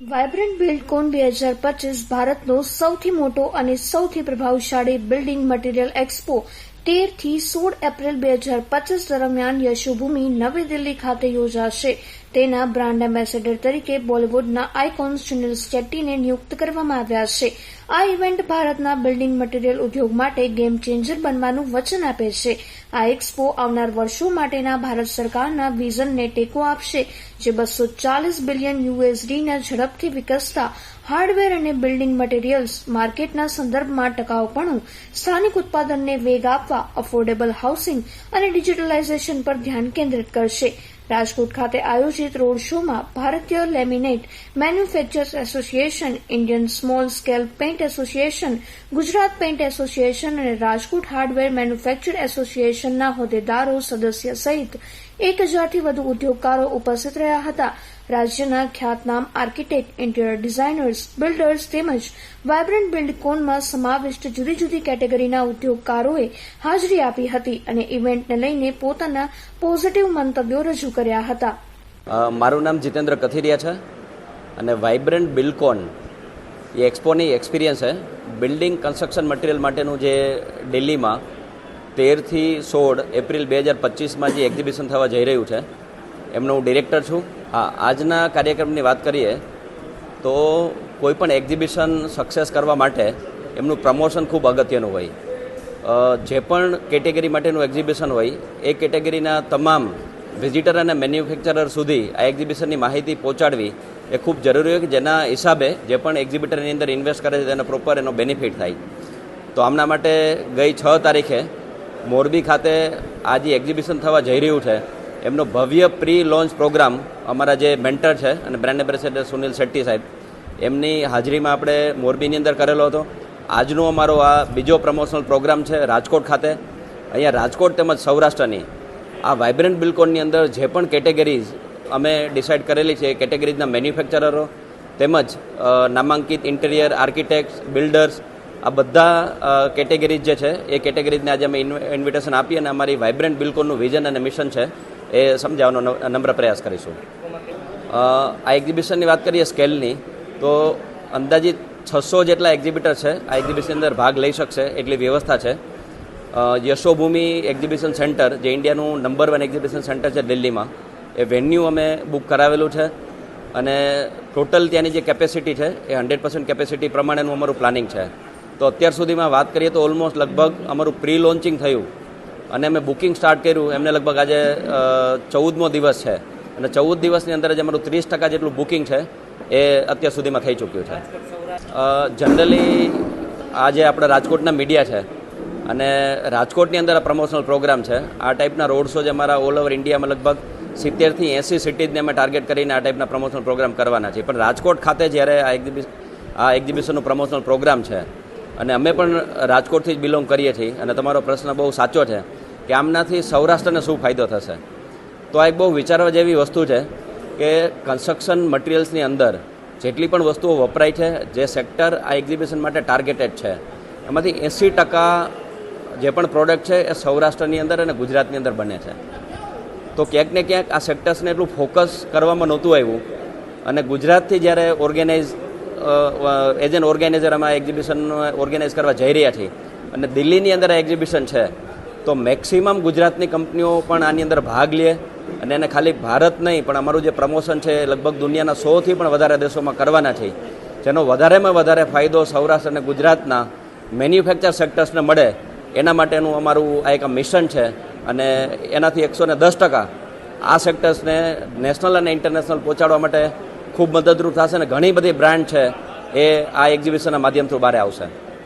Vibrant Buildcon બે હજાર પચીસ ભારતનો સૌથી મોટો અને સૌથી પ્રભાવશાળી બિલ્ડિંગ મટીરીયલ એક્સપો તેરથી સોળ એપ્રિલ બે હજાર પચીસ દરમિયાન યશોભૂમિ નવી દિલ્હી ખાતે યોજાશે. તેના બ્રાન્ડ એમ્બેસેડર તરીકે બોલિવૂડના આઇકોન સુનિલ શેટ્ટીને નિયુક્ત કરવામાં આવ્યા છે. આ ઇવેન્ટ ભારતના બિલ્ડિંગ મટીરીયલ ઉદ્યોગ માટે ગેમ ચેન્જર બનવાનું વચન આપે છે. આ એક્સપો આવનાર વર્ષો માટેના ભારત સરકારના વિઝનને ટેકો આપશે, જે બસો ચાલીસ બિલિયન યુએસડીના ઝડપથી વિકસતા હાર્ડવેર અને બિલ્ડિંગ મટીરીયલ્સ માર્કેટના સંદર્ભમાં ટકાઉપણું સ્થાનિક ઉત્પાદનને વેગ આપવા, અફોર્ડેબલ હાઉસિંગ અને ડિજિટલાઇઝેશન પર ધ્યાન કેન્દ્રિત કરશે. રાજકોટ ખાતે આયોજિત રોડ શોમાં ભારતીય laminate manufacturers association, Indian small scale paint association, Gujarat paint association અને રાજકોટ હાર્ડવેર મેન્યુફેક્ચર એસોસિએશનના હોદ્દેદારો સદસ્ય સહિત એક હજારથી વધુ ઉદ્યોગકારો ઉપસ્થિત રહ્યા હતા. રાજ્યના ખ્યાતનામ આર્કિટેક્ટ, ઇન્ટિરિયર ડિઝાઇનર્સ, બિલ્ડર્સ તેમજ વાયબ્રન્ટ બિલ્ડકોનમાં સમાવિષ્ટ જુદી જુદી કેટેગરીના ઉદ્યોગકારોએ હાજરી આપી હતી અને ઇવેન્ટને લઈને પોતાના પોઝિટિવ મંતવ્યો રજૂ કર્યા હતા. મારું નામ જીતેન્દ્ર કથિરિયા છે અને વાઇબ્રન્ટ બિલ્કોન એ એક્સપોની એક્સપિરિયન્સ છે. બિલ્ડિંગ કન્સ્ટ્રક્શન મટીરિયલ માટેનું જે દિલ્હીમાં તેરથી સોળ એપ્રિલ બે હજાર પચીસમાં જે એક્ઝિબિશન થવા જઈ રહ્યું છે એમનો હું ડિરેક્ટર છું. હા, આજના કાર્યક્રમની વાત કરીએ તો કોઈ પણ એક્ઝિબિશન સક્સેસ કરવા માટે એમનું પ્રમોશન ખૂબ અગત્યનું હોય. જે પણ કેટેગરી માટેનું એક્ઝિબિશન હોય, એ કેટેગરીના તમામ વિઝિટર અને મેન્યુફેક્ચરર સુધી આ એક્ઝિબિશનની માહિતી પહોંચાડવી એ ખૂબ જરૂરી હોય કે જેના હિસાબે જે પણ એક્ઝિબિટરની અંદર ઇન્વેસ્ટ કરે છે તેને પ્રોપર એનો બેનિફિટ થાય. તો આમના માટે ગઈ છ તારીખે મોરબી ખાતે આ જે એક્ઝિબિશન થવા જઈ રહ્યું છે એમનો ભવ્ય પ્રી લોન્ચ પ્રોગ્રામ અમારા જે મેન્ટર છે અને બ્રાન્ડ એમ્બેસેડર સુનિલ શેટ્ટી સાહેબ, એમની હાજરીમાં આપણે મોરબીની અંદર કરેલો હતો. આજનો અમારો આ બીજો પ્રમોશનલ પ્રોગ્રામ છે રાજકોટ ખાતે. અહીંયા રાજકોટ તેમજ સૌરાષ્ટ્રની આ વાઇબ્રન્ટ બિલકોનની અંદર જે પણ કેટેગરીઝ અમે ડિસાઇડ કરેલી છે એ કેટેગરીઝના મેન્યુફેક્ચરરો તેમજ નામાંકિત ઇન્ટિરિયર આર્કિટેક્ટ્સ બિલ્ડર્સ આ બધા કેટેગરીઝ જે છે એ કેટેગરીઝને આજે અમે ઇન્વિટેશન આપી અને અમારી વાઇબ્રન્ટ બિલકોનનું વિઝન અને મિશન છે. એ સમજાવવાનો નમ્ર પ્રયાસ કરીશું. આ એક્ઝિબિશનની વાત કરીએ સ્કેલની તો અંદાજિત છસો જેટલા એક્ઝિબિટર છે. આ એક્ઝિબિશન અંદર ભાગ લઈ શકશે, એટલી વ્યવસ્થા છે. યશોભૂમિ એક્ઝિબિશન સેન્ટર જે ઇન્ડિયાનું નંબર વન એક્ઝિબિશન સેન્ટર છે દિલ્હીમાં, એ વેન્યુ અમે બુક કરાવેલું છે. અને ટોટલ ત્યાંની જે કેપેસિટી છે, એ હંડ્રેડ પર્સન્ટ કેપેસિટી પ્રમાણેનું અમારું પ્લાનિંગ છે. તો અત્યાર સુધીમાં વાત કરીએ તો ઓલમોસ્ટ લગભગ અમારું પ્રી લોન્ચિંગ થયું. અને અમે બુકિંગ સ્ટાર્ટ કર્યું. એમને લગભગ આજે ચૌદમો દિવસ છે. અને ચૌદ દિવસની અંદર જ અમારું ત્રીસ ટકા જેટલું બુકિંગ છે એ અત્યાર સુધીમાં થઈ ચૂક્યું છે. જનરલી આ જે આપણા રાજકોટના મીડિયા છે અને રાજકોટની અંદર આ પ્રમોશનલ પ્રોગ્રામ છે. આ ટાઈપના રોડ શો જે અમારા ઓલ ઓવર ઇન્ડિયામાં લગભગ સિત્તેરથી એંસી સિટીઝને અમે ટાર્ગેટ કરીને આ ટાઈપના પ્રમોશનલ પ્રોગ્રામ કરવાના છે પણ રાજકોટ ખાતે જ્યારે આ એક્ઝિબિશન આ એક્ઝિબિશનનું પ્રમોશનલ પ્રોગ્રામ છે અને અમે પણ રાજકોટથી જ બિલોંગ કરીએ છીએ. અને તમારો પ્રશ્ન બહુ સાચો છે કે આમનાથી સૌરાષ્ટ્રને શું ફાયદો થશે? તો આ એક બહુ વિચારવા જેવી વસ્તુ છે કે કન્સ્ટ્રક્શન મટિરિયલ્સની અંદર જેટલી પણ વસ્તુઓ વપરાય છે, જે સેક્ટર આ એક્ઝિબિશન માટે ટાર્ગેટેડ છે, એમાંથી એંસી ટકા જે પણ પ્રોડક્ટ છે એ સૌરાષ્ટ્રની અંદર અને ગુજરાતની અંદર બને છે. તો ક્યાંક ને ક્યાંક આ સેક્ટર્સને એટલું ફોકસ કરવામાં નહોતું આવ્યું. અને ગુજરાતથી જ્યારે ઓર્ગેનાઇઝ એઝ એન ઓર્ગેનાઇઝર અમે આ એક્ઝિબિશન ઓર્ગેનાઇઝ કરવા જઈ રહ્યા છીએ અને દિલ્હીની અંદર આ એક્ઝિબિશન છે. તો મેક્સિમમ ગુજરાતની કંપનીઓ પણ આની અંદર ભાગ લે અને એને ખાલી ભારત નહીં, પણ અમારું જે પ્રમોશન છે લગભગ દુનિયાના સોથી પણ વધારે દેશોમાં કરવાના છે. જેનો વધારેમાં વધારે ફાયદો સૌરાષ્ટ્ર અને ગુજરાતના મેન્યુફેક્ચર સેક્ટર્સને મળે, એના માટેનું અમારું આ એક મિશન છે. અને એનાથી એકસો ને દસ ટકા આ સેક્ટર્સને નેશનલ અને ઇન્ટરનેશનલ પહોંચાડવા માટે ખૂબ મદદરૂપ થશે અને ઘણી બધી બ્રાન્ડ છે એ આ એક્ઝિબિશનના માધ્યમ થ્રુ બહાર આવશે.